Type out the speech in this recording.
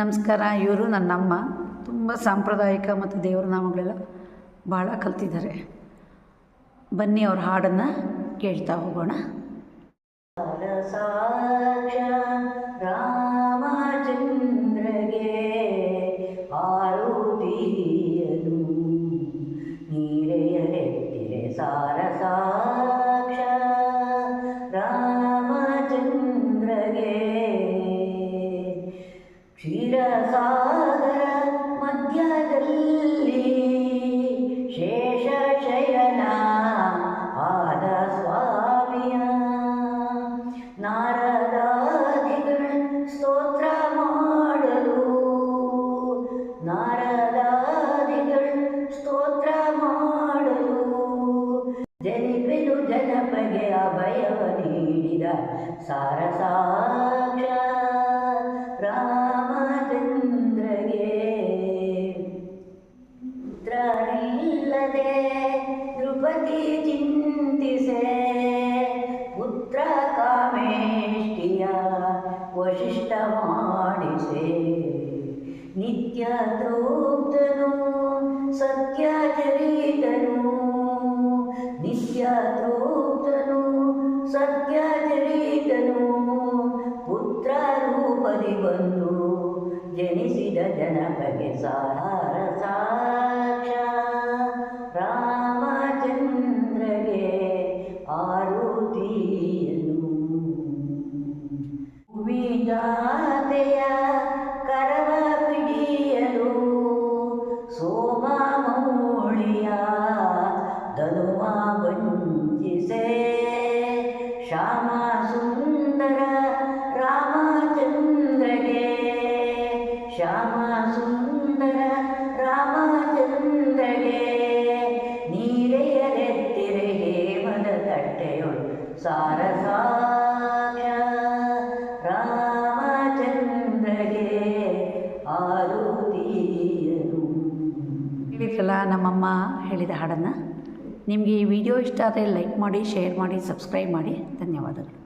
ನಮಸ್ಕಾರ, ಇವರು ನನ್ನಮ್ಮ. ತುಂಬ ಸಾಂಪ್ರದಾಯಿಕ ಮತ್ತು ದೇವರ ನಾಮಗಳೆಲ್ಲ ಭಾಳ ಕಲ್ತಿದ್ದಾರೆ. ಬನ್ನಿ ಅವ್ರ ಹಾಡನ್ನು ಕೇಳ್ತಾ ಹೋಗೋಣ. ರಾಮಚಂದ್ರಗೆ ಆರುತಿಯನು. ನೀರೆಯಲೆತ್ತಿರೆ ಸಾರ ನಾರದಾದಿಗಳ ಸ್ತೋತ್ರ ಮಾಡಲು. ನಾರದಾದಿಗಳ ಸ್ತೋತ್ರ ಮಾಡಲು. ಜನಿಪೆನು ಜನಪಗೆ ಅಭಯವ ನೀಡಿದ ಚಿಂತಿಸೆ ಪುತ್ರ ಕಾಮೇಷ್ಟಿಯ ವಶಿಷ್ಠ ಮಾಡಿಸೆ ನಿತ್ಯ ತೃಪ್ತನು, ಸತ್ಯ ಚರಿತನು ನಿತ್ಯ ತೃಪ್ತನು, ಸತ್ಯ ಚರಿತನು ಪುತ್ರ ರೂಪದಿ ಬಂದು ಜನಿಸಿದ ಜನಪಗೆ ಸಾರ ಸಾಕ್ಷ. ರಾಮಚಂದ್ರಗೆ ಆರುತಿಯನು. ವಿಜಾತೆಯ ಕರವ ಪಿಡಿಯಲು ಸೋಮ ಮೌಳಿಯ ಧನುಮ ವಂಚಿಸೆ ಶ್ಯಾಮ ಸುಂದರ ರಾಮಚಂದ್ರಗೆ ಶ್ಯಾಮ ಸುಂದರ ರಾಮಚಂದ್ರಗೆ ನೀರೆಯರೆತ್ತಿರೆ ಹೇಮದ ತಟ್ಟೆಯೊಳು ಸಾರಸಾಕ್ಷ ರಾಮಚಂದ್ರಗೆ ಹೇಳಿದ್ರಲ್ಲ ನಮ್ಮಮ್ಮ ಹೇಳಿದ ಹಾಡನ್ನು. ನಿಮಗೆ ಈ ವಿಡಿಯೋ ಇಷ್ಟ ಆದರೆ ಲೈಕ್ ಮಾಡಿ, ಶೇರ್ ಮಾಡಿ, ಸಬ್ಸ್ಕ್ರೈಬ್ ಮಾಡಿ. ಧನ್ಯವಾದಗಳು.